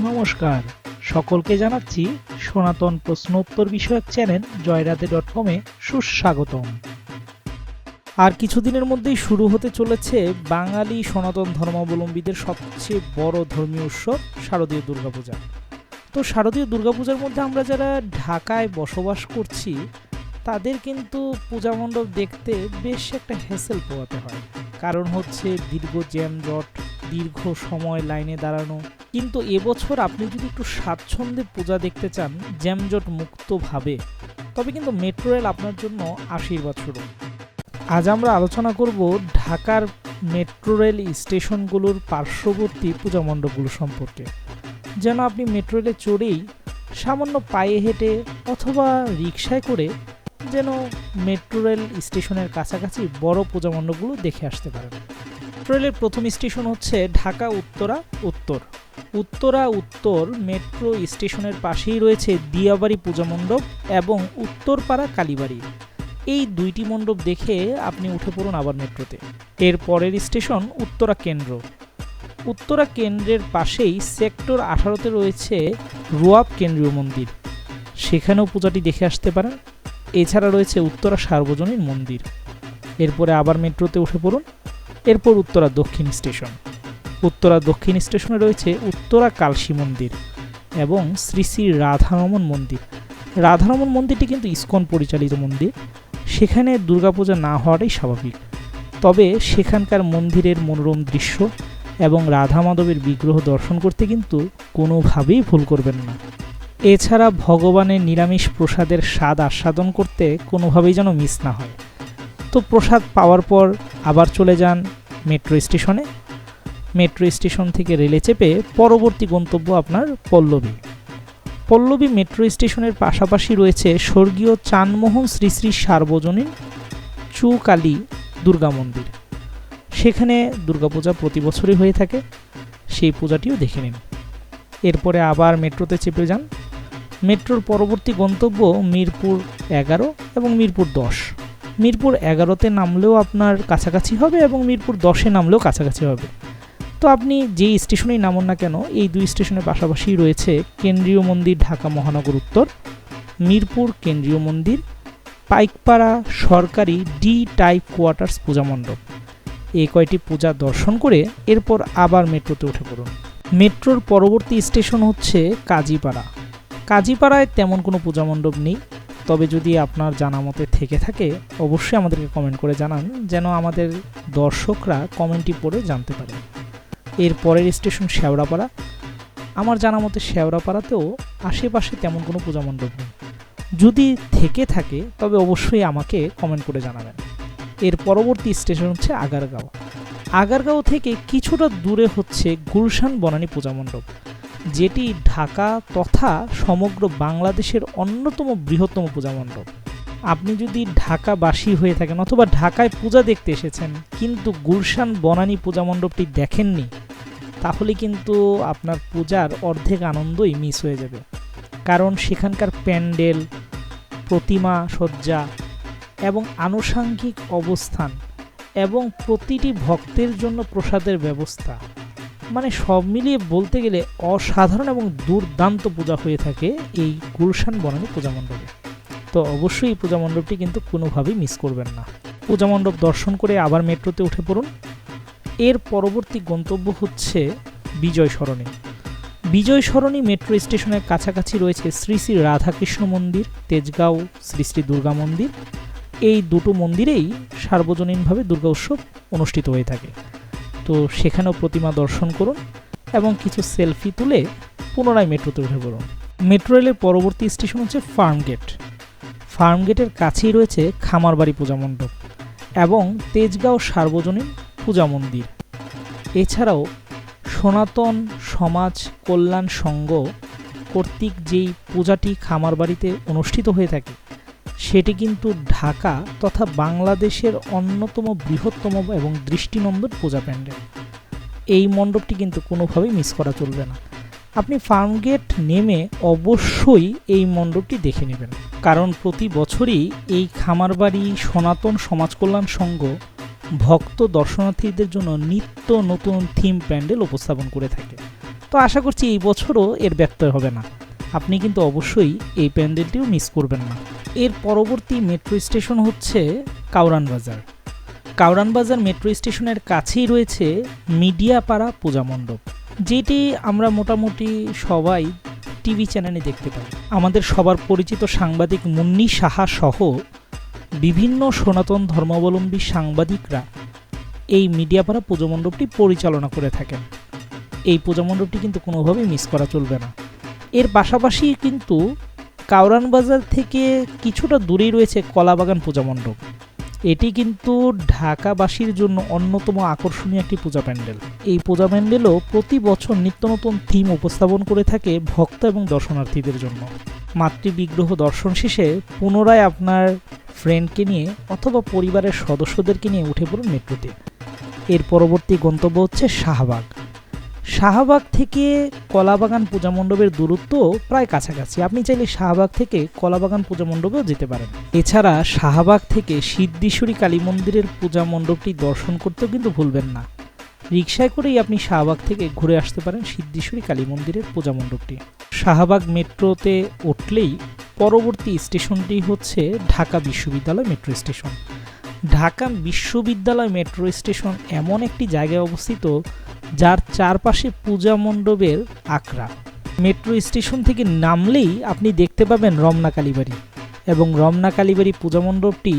নমস্কার। সকলকে জানাচ্ছি সনাতন প্রশ্ন উত্তর বিষয়ক চ্যানেল জয়রাধে ডট কমে সুস্বাগতম। আর কিছুদিনের মধ্যেই শুরু হতে চলেছে বাঙালি সনাতন ধর্মাবলম্বীদের সবচেয়ে বড় ধর্মীয় উৎসব শারদীয় দুর্গাপূজা। তো শারদীয় দুর্গাপূজার মধ্যে আমরা যারা ঢাকায় বসবাস করছি, তাদের কিন্তু পূজা মণ্ডপ দেখতে বেশ একটা হ্যাসেল পোয়াতে হয়। কারণ হচ্ছে দীর্ঘ জ্যাম জট দীর্ঘ সময় লাইনে দাঁড়ানো কিন্তু এবছর আপনি যদি একটু স্বাচ্ছন্দ্যে পূজা দেখতে চান, জ্যামজট মুক্তভাবে তবে কিন্তু মেট্রো রেল আপনার জন্য আশীর্বাদ স্বরূপ। আজ আমরা আলোচনা করব ঢাকার মেট্রো রেল স্টেশনগুলোর পার্শ্ববর্তী পূজা মণ্ডপগুলো সম্পর্কে। যেন আপনি মেট্রো রেলে চড়েই সামান্য পায়ে হেঁটে অথবা রিকশায় করে যেন মেট্রো রেল স্টেশনের কাছাকাছি বড় পূজা মণ্ডপগুলো দেখে আসতে পারেন। মেট্রো রেলের প্রথম স্টেশন হচ্ছে ঢাকা উত্তরা উত্তর উত্তরা উত্তর মেট্রো স্টেশনের পাশেই রয়েছে দিয়াবাড়ি পূজা মণ্ডপ এবং উত্তরপাড়া কালীবাড়ি। এই দুইটি মণ্ডপ দেখে আপনি উঠে পড়ুন আবার মেট্রোতে। এর পরের স্টেশন উত্তরা কেন্দ্র। উত্তরা কেন্দ্রের পাশেই সেক্টর আঠারোতে রয়েছে রোয়াব কেন্দ্রীয় মন্দির। সেখানেও পূজাটি দেখে আসতে পারেন। এছাড়া রয়েছে উত্তরা সার্বজনীন মন্দির। এরপরে আবার মেট্রোতে উঠে পড়ুন। এরপর উত্তরা দক্ষিণ স্টেশন। উত্তরা দক্ষিণ স্টেশনে রয়েছে উত্তরা কালশী মন্দির এবং শ্রী শ্রী রাধারমন মন্দির। রাধারমন মন্দিরটি কিন্তু ইস্কন পরিচালিত মন্দির। সেখানে দুর্গাপূজা না হওয়াটাই স্বাভাবিক। তবে সেখানকার মন্দিরের মনোরম দৃশ্য এবং রাধা মাধবের বিগ্রহ দর্শন করতে কিন্তু কোনোভাবেই ভুল করবেন না। এছাড়া ভগবানের নিরামিষ প্রসাদের স্বাদ আস্বাদন করতে কোনোভাবেই যেন মিস না হয়। তো প্রসাদ পাওয়ার পর আবার চলে যান মেট্রো স্টেশনে। মেট্রো স্টেশন থেকে রেলে চেপে পরবর্তী গন্তব্য আপনার পল্লবী। পল্লবী মেট্রো স্টেশনের পাশাপাশি রয়েছে স্বর্গীয় চানমোহন শ্রী শ্রী সার্বজনীন চুকালী দুর্গা মন্দির। সেখানে দুর্গাপূজা প্রতি বছরই হয়ে থাকে। সেই পূজাটিও দেখে নিন। এরপরে আবার মেট্রোতে চেপে যান। মেট্রোর পরবর্তী গন্তব্য মিরপুর এগারো এবং মিরপুর দশ। মিরপুর এগারোতে নামলেও আপনার কাছাকাছি হবে এবং মিরপুর দশে নামলেও কাছাকাছি হবে। তো আপনি যেই স্টেশনেই নামুন না কেন, এই দুই স্টেশনের পাশাপাশি রয়েছে কেন্দ্রীয় মন্দির ঢাকা মহানগর উত্তর, মিরপুর কেন্দ্রীয় মন্দির, পাইকপাড়া সরকারি ডি টাইপ কোয়ার্টার্স পূজা মণ্ডপ। এই কয়টি পূজা দর্শন করে এরপর আবার মেট্রোতে উঠে পড়ুন। মেট্রোর পরবর্তী স্টেশন হচ্ছে কাজীপাড়া। কাজীপাড়ায় তেমন কোনো পূজা মণ্ডপ নেই, তবে যদি আপনার জানা মতে থেকে থাকে, অবশ্যই আমাদেরকে কমেন্ট করে জানান, যেন আমাদের দর্শকরা কমেন্টটি পড়ে জানতে পারে। এর পরের স্টেশন শেওড়াপাড়া। আমার জানা মতে শেওড়াপাড়াতেও আশেপাশে তেমন কোনো পূজা মণ্ডপ নেই। যদি থেকে থাকে, তবে অবশ্যই আমাকে কমেন্ট করে জানাবেন। এর পরবর্তী স্টেশন হচ্ছে আগারগাঁও। আগারগাঁও থেকে কিছুটা দূরে হচ্ছে গুলশান বনানী পূজা মণ্ডপ, যেটি ঢাকা তথা সমগ্র বাংলাদেশের অন্যতম বৃহত্তম পূজা মণ্ডপ। আপনি যদি ঢাকাবাসী হয়ে থাকেন অথবা ঢাকায় পূজা দেখতে এসেছেন, কিন্তু গুলশান বনানী পূজা মণ্ডপটি দেখেননি তাহলে কিন্তু আপনার পূজার অর্ধেক আনন্দই মিস হয়ে যাবে। কারণ সেখানকার প্যান্ডেল, প্রতিমা সজ্জা এবং আনুষাঙ্গিক অবস্থান এবং প্রতিটি ভক্তের জন্য প্রসাদের ব্যবস্থা। মানে সব মিলিয়ে বলতে গেলে অসাধারণ এবং দুর্দান্ত পূজা হয়ে থাকে এই গুলশান বনানী পূজা মণ্ডপে। তো অবশ্যই এই পূজা মণ্ডপটি কিন্তু কোনোভাবেই মিস করবেন না। পূজা মণ্ডপ দর্শন করে আবার মেট্রোতে উঠে পড়ুন। এর পরবর্তী গন্তব্য হচ্ছে বিজয় সরণি বিজয় সরণি মেট্রো স্টেশনের কাছাকাছি রয়েছে শ্রী শ্রী রাধাকৃষ্ণ মন্দির, তেজগাঁও শ্রী শ্রী দুর্গা মন্দির। এই দুটো মন্দিরেই সার্বজনীনভাবে দুর্গা উৎসব অনুষ্ঠিত হয়ে থাকে। তো সেখানেও প্রতিমা দর্শন করুন এবং কিছু সেলফি তুলে পুনরায় মেট্রোতে উঠে পড়ুন। মেট্রো রেলের পরবর্তী স্টেশন হচ্ছে ফার্মগেট ফার্মগেটের কাছেই রয়েছে খামারবাড়ি পূজা মণ্ডপ এবং তেজগাঁও সার্বজনীন পূজা মন্দির। এছাড়াও সনাতন সমাজ কল্যাণ সংঘ কর্তৃক যেই পূজাটি খামারবাড়িতে অনুষ্ঠিত হয়ে থাকে, সেটি কিন্তু ঢাকা তথা বাংলাদেশের অন্যতম বৃহত্তম এবং দৃষ্টিনন্দন পূজা প্যান্ডেল এই মণ্ডপটি কিন্তু কোনোভাবেই মিস করা চলবে না। আপনি ফার্মগেট নেমে অবশ্যই এই মণ্ডপটি দেখে নেবেন। কারণ প্রতি বছরই এই খামারবাড়ি সনাতন সমাজ কল্যাণ সংঘ ভক্ত দর্শনার্থীদের জন্য নিত্য নতুন থিম প্যান্ডেল উপস্থাপন করে থাকে। তো আশা করছি এই বছরও এর ব্যত্যয় হবে না। আপনি কিন্তু অবশ্যই এই প্যান্ডেলটিও মিস করবেন না। এর পরবর্তী মেট্রো স্টেশন হচ্ছে কাউরান বাজার। কাউরান বাজার মেট্রো স্টেশনের কাছেই রয়েছে মিডিয়াপাড়া পূজা মণ্ডপ, যেটি আমরা মোটামুটি সবাই টিভি চ্যানেলে দেখতে পাই। আমাদের সবার পরিচিত সাংবাদিক মুন্নি সাহা সহ বিভিন্ন সনাতন ধর্মাবলম্বী সাংবাদিকরা এই মিডিয়াপাড়া পুজো মণ্ডপটি পরিচালনা করে থাকেন। এই পূজা মণ্ডপটি কিন্তু কোনোভাবেই মিস করা চলবে না। এর পাশাপাশি কিন্তু কাউরান বাজার থেকে কিছুটা দূরেই রয়েছে কলাবাগান পূজা মণ্ডপ। এটি কিন্তু ঢাকাবাসীর জন্য অন্যতম আকর্ষণীয় একটি পূজা প্যান্ডেল। এই পূজা প্যান্ডেলও প্রতি বছর নিত্য নতুন থিম উপস্থাপন করে থাকে ভক্ত এবং দর্শনার্থীদের জন্য। মাতৃবিগ্রহ দর্শন শেষে পুনরায় আপনার ফ্রেন্ডকে নিয়ে অথবা পরিবারের সদস্যদেরকে নিয়ে উঠে পড়ুন মেট্রোতে। এর পরবর্তী গন্তব্য হচ্ছে শাহবাগ। শাহবাগ থেকে কলাবাগান পূজা মণ্ডপের দূরত্ব প্রায় কাছাকাছি। আপনি চাইলে শাহবাগ থেকে কলাবাগান পূজা মণ্ডপেও যেতে পারেন। এছাড়া শাহবাগ থেকে সিদ্ধেশ্বরী কালী মন্দিরের পূজা মণ্ডপটি দর্শন করতেও কিন্তু ভুলবেন না। রিক্সায় করেই আপনি শাহবাগ থেকে ঘুরে আসতে পারেন সিদ্ধেশ্বরী কালী মন্দিরের পূজা মণ্ডপটি। শাহবাগ মেট্রোতে উঠলেই পরবর্তী স্টেশনটি হচ্ছে ঢাকা বিশ্ববিদ্যালয় মেট্রো স্টেশন। ঢাকা বিশ্ববিদ্যালয় মেট্রো স্টেশন এমন একটি জায়গায় অবস্থিত যার চারপাশে পূজা মণ্ডপের আখড়া। মেট্রো স্টেশন থেকে নামলেই আপনি দেখতে পাবেন রমনা কালীবাড়ি এবং রমনা কালীবাড়ি পূজা মণ্ডপটি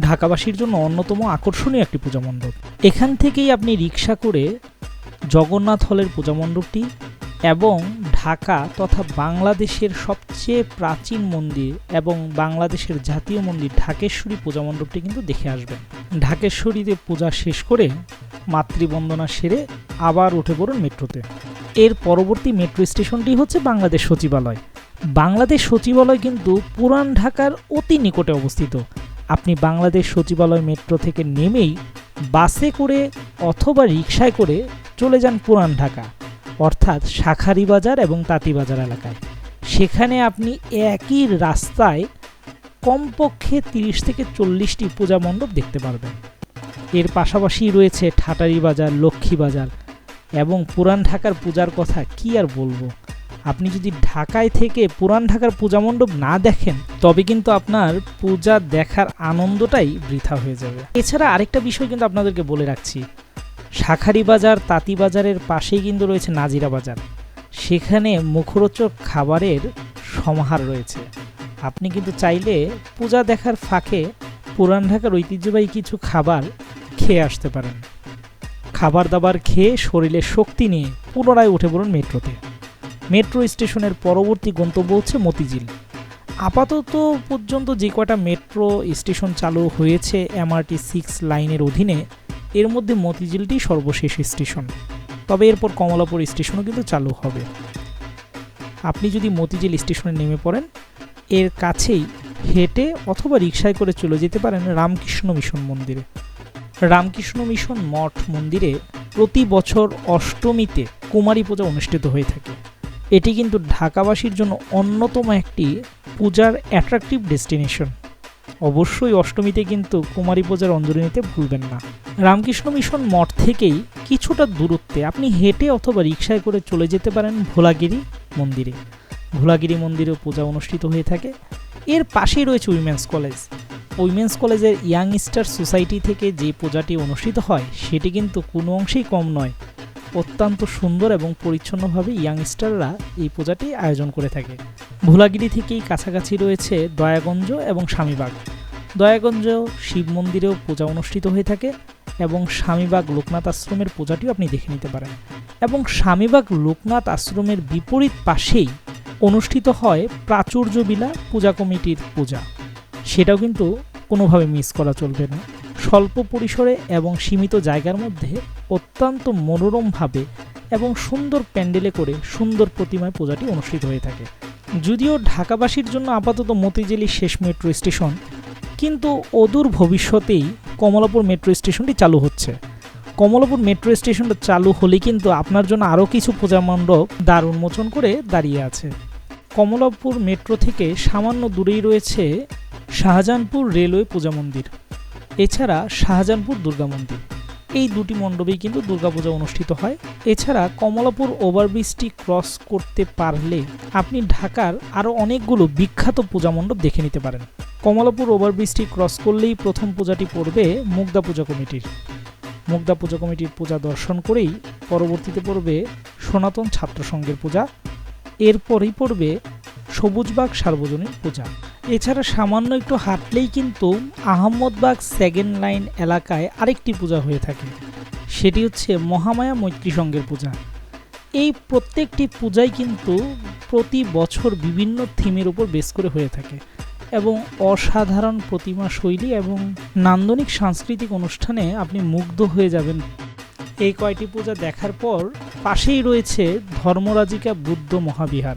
ঢাকাবাসীর জন্য অন্যতম আকর্ষণীয় একটি পূজা মণ্ডপ। এখান থেকেই আপনি রিক্সা করে জগন্নাথ হলের পূজা মণ্ডপটি এবং ঢাকা তথা বাংলাদেশের সবচেয়ে প্রাচীন মন্দির এবং বাংলাদেশের জাতীয় মন্দির ঢাকেশ্বরী পূজা মণ্ডপটি কিন্তু দেখে আসবেন। ঢাকেশ্বরীতে পূজা শেষ করে মাতৃবন্দনা সেরে আবার উঠে পড়ুন মেট্রোতে। এর পরবর্তী মেট্রো স্টেশনটি হচ্ছে বাংলাদেশ সচিবালয়। বাংলাদেশ সচিবালয় কিন্তু পুরান ঢাকার অতি নিকটে অবস্থিত। আপনি বাংলাদেশ সচিবালয় মেট্রো থেকে নেমেই বাসে করে অথবা রিকশায় করে চলে যান পুরান ঢাকা, অর্থাৎ শাখারি বাজার এবং তাঁতিবাজার এলাকায়। সেখানে আপনি একই রাস্তায় কমপক্ষে তিরিশ থেকে চল্লিশটি পূজা মণ্ডপ দেখতে পারবেন। এর পাশাপাশি রয়েছে ঠাটারি বাজার, লক্ষ্মী বাজার এবং পুরান ঢাকার পূজার কথা কি আর বলব? আপনি যদি ঢাকায় থেকে পুরান ঢাকার পূজা মণ্ডপ না দেখেন, তবে কিন্তু আপনার পূজা দেখার আনন্দটাই বৃথা হয়ে যাবে। এছাড়া আরেকটা বিষয় কিন্তু আপনাদেরকে বলে রাখছি। শাখারি বাজার, তাঁতি বাজারের পাশেই কিন্তু রয়েছে নাজিরা বাজার। সেখানে মুখরোচক খাবারের সমাহার রয়েছে। আপনি কিন্তু চাইলে পূজা দেখার ফাঁকে পুরান ঢাকার ঐতিহ্যবাহী কিছু খাবার খেয়ে আসতে পারেন। খাবার দাবার খেয়ে শরীরে শক্তি নিয়ে পুনরায় উঠে পড়ুন মেট্রোতে। মেট্রো স্টেশনের পরবর্তী গন্তব্য হচ্ছে মতিঝিল। আপাতত পর্যন্ত যে কয়টা মেট্রো স্টেশন চালু হয়েছে এমআরটি সিক্স লাইনের অধীনে, এর মধ্যে মতিঝিলটি সর্বশেষ স্টেশন। তবে এরপর কমলাপুর স্টেশনও কিন্তু চালু হবে। আপনি যদি মতিঝিল স্টেশনে নেমে পড়েন, এর কাছেই হেঁটে অথবা রিক্সায় করে চলে যেতে পারেন রামকৃষ্ণ মিশন মন্দিরে। রামকৃষ্ণ মিশন মঠ মন্দিরে প্রতি বছর অষ্টমীতে কুমারী পূজা অনুষ্ঠিত হয়ে থাকে। এটি কিন্তু ঢাকাবাসীর জন্য অন্যতম একটি পূজার অ্যাট্রাকটিভ ডেস্টিনেশন অবশ্যই অষ্টমীতে কিন্তু কুমারী পূজার অঞ্জলি নিতে ভুলবেন না। রামকৃষ্ণ মিশন মঠ থেকেই কিছুটা দূরত্বে আপনি হেঁটে অথবা রিক্সায় করে চলে যেতে পারেন ভোলাগিরি মন্দিরে। ভোলাগিরি মন্দিরেও পূজা অনুষ্ঠিত হয়ে থাকে। এর পাশেই রয়েছে উইমেন্স কলেজ উইমেন্স কলেজের ইয়াং স্টার সোসাইটি থেকে যে পূজাটি অনুষ্ঠিত হয়, সেটি কিন্তু কোনো অংশেই কম নয়। অত্যন্ত সুন্দর এবং পরিচ্ছন্নভাবে ইয়াংস্টাররা এই পূজাটি আয়োজন করে থাকে। ভোলাগিরি থেকেই কাছাকাছি রয়েছে দয়াগঞ্জ এবং স্বামীবাগ। দয়াগঞ্জ শিব মন্দিরেও পূজা অনুষ্ঠিত হয়ে থাকে এবং স্বামীবাগ লোকনাথ আশ্রমের পূজাটিও আপনি দেখে নিতে পারেন। এবং স্বামীবাগ লোকনাথ আশ্রমের বিপরীত পাশেই অনুষ্ঠিত হয় প্রাচুর্য বিলা পূজা কমিটির পূজা। সেটাও কিন্তু কোনোভাবে মিস করা চলবে না। স্বল্প পরিসরে এবং সীমিত জায়গার মধ্যে অত্যন্ত মনোরমভাবে এবং সুন্দর প্যান্ডেলে করে সুন্দর প্রতিমায় পূজাটি অনুষ্ঠিত হয়ে থাকে। যদিও ঢাকাবাসীর জন্য আপাতত মতিঝিলি শেষ মেট্রো স্টেশন, কিন্তু অদূর ভবিষ্যতেই কমলাপুর মেট্রো স্টেশনটি চালু হচ্ছে। কমলাপুর মেট্রো স্টেশনটা চালু হলে কিন্তু আপনার জন্য আরও কিছু পূজা মণ্ডপ দ্বার উন্মোচন করে দাঁড়িয়ে আছে। কমলাপুর মেট্রো থেকে সামান্য দূরেই রয়েছে শাহজাহানপুর রেলওয়ে পূজা মন্দির। এছাড়া শাহজাহানপুর দুর্গা মন্দির। এই দুটি মণ্ডপেই কিন্তু দুর্গাপূজা অনুষ্ঠিত হয়। এছাড়া কমলাপুর ওভারব্রিজটি ক্রস করতে পারলে আপনি ঢাকার আরও অনেকগুলো বিখ্যাত পূজা মণ্ডপ দেখে নিতে পারেন। কমলাপুর ওভারব্রিজটি ক্রস করলেই প্রথম পূজাটি পড়বে মুগ্ধা পূজা কমিটির। মুগ্ধা পূজা কমিটির পূজা দর্শন করেই পরবর্তীতে পড়বে সনাতন ছাত্র সংঘের পূজা। এরপরই পড়বে সবুজবাগ সার্বজনীন পূজা। এছাড়া সামান্য একটু হাঁটলেই কিন্তু আহমদবাগ সেকেন্ড লাইন এলাকায় আরেকটি পূজা হয়ে থাকে। সেটি হচ্ছে মহামায়া মৈত্রী সংঘের পূজা। এই প্রত্যেকটি পূজাই কিন্তু প্রতি বছর বিভিন্ন থিমের উপর বেস করে হয়ে থাকে এবং অসাধারণ প্রতিমা শৈলী এবং নান্দনিক সাংস্কৃতিক অনুষ্ঠানে আপনি মুগ্ধ হয়ে যাবেন। এই কয়টি পূজা দেখার পর পাশেই রয়েছে ধর্মরাজিকা বুদ্ধ মহাবিহার।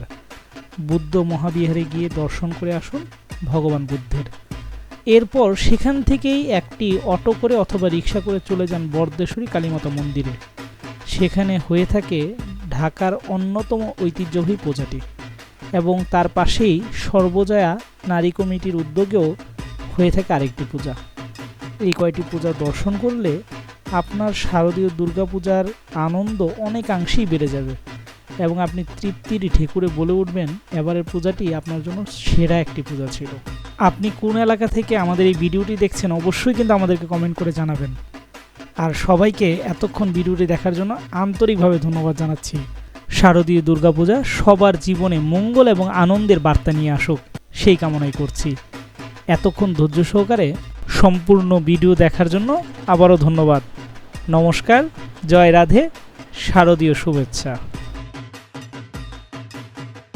বুদ্ধ মহাবিহারে গিয়ে দর্শন করে আসুন ভগবান বুদ্ধের। এরপর সেখান থেকেই একটি অটো করে অথবা রিক্সা করে চলে যান বরদেশ্বরী কালীমাতা মন্দিরে। সেখানে হয়ে থাকে ঢাকার অন্যতম ঐতিহ্যবাহী পূজাটি এবং তার পাশেই সর্বজয়া নারী কমিটির উদ্যোগেও হয়ে থাকে আরেকটি পূজা। এই কয়টি পূজা দর্শন করলে আপনার শারদীয় দুর্গাপূজার আনন্দ অনেকাংশেই বেড়ে যাবে। এবং আপনি তৃপ্তির ঠেকুরে বলে উঠবেন, এবারের পূজাটি আপনার জন্য সেরা একটি পূজা ছিল। আপনি কোন এলাকা থেকে আমাদের এই ভিডিওটি দেখছেন অবশ্যই কিন্তু আমাদেরকে কমেন্ট করে জানাবেন। আর সবাইকে এতক্ষণ ভিডিওটি দেখার জন্য আন্তরিকভাবে ধন্যবাদ জানাচ্ছি। শারদীয় দুর্গাপূজা সবার জীবনে মঙ্গল এবং আনন্দের বার্তা নিয়ে আসুক, সেই কামনাই করছি। এতক্ষণ ধৈর্য সহকারে সম্পূর্ণ ভিডিও দেখার জন্য আবারও ধন্যবাদ। নমস্কার, জয় রাধে, শারদীয় শুভেচ্ছা।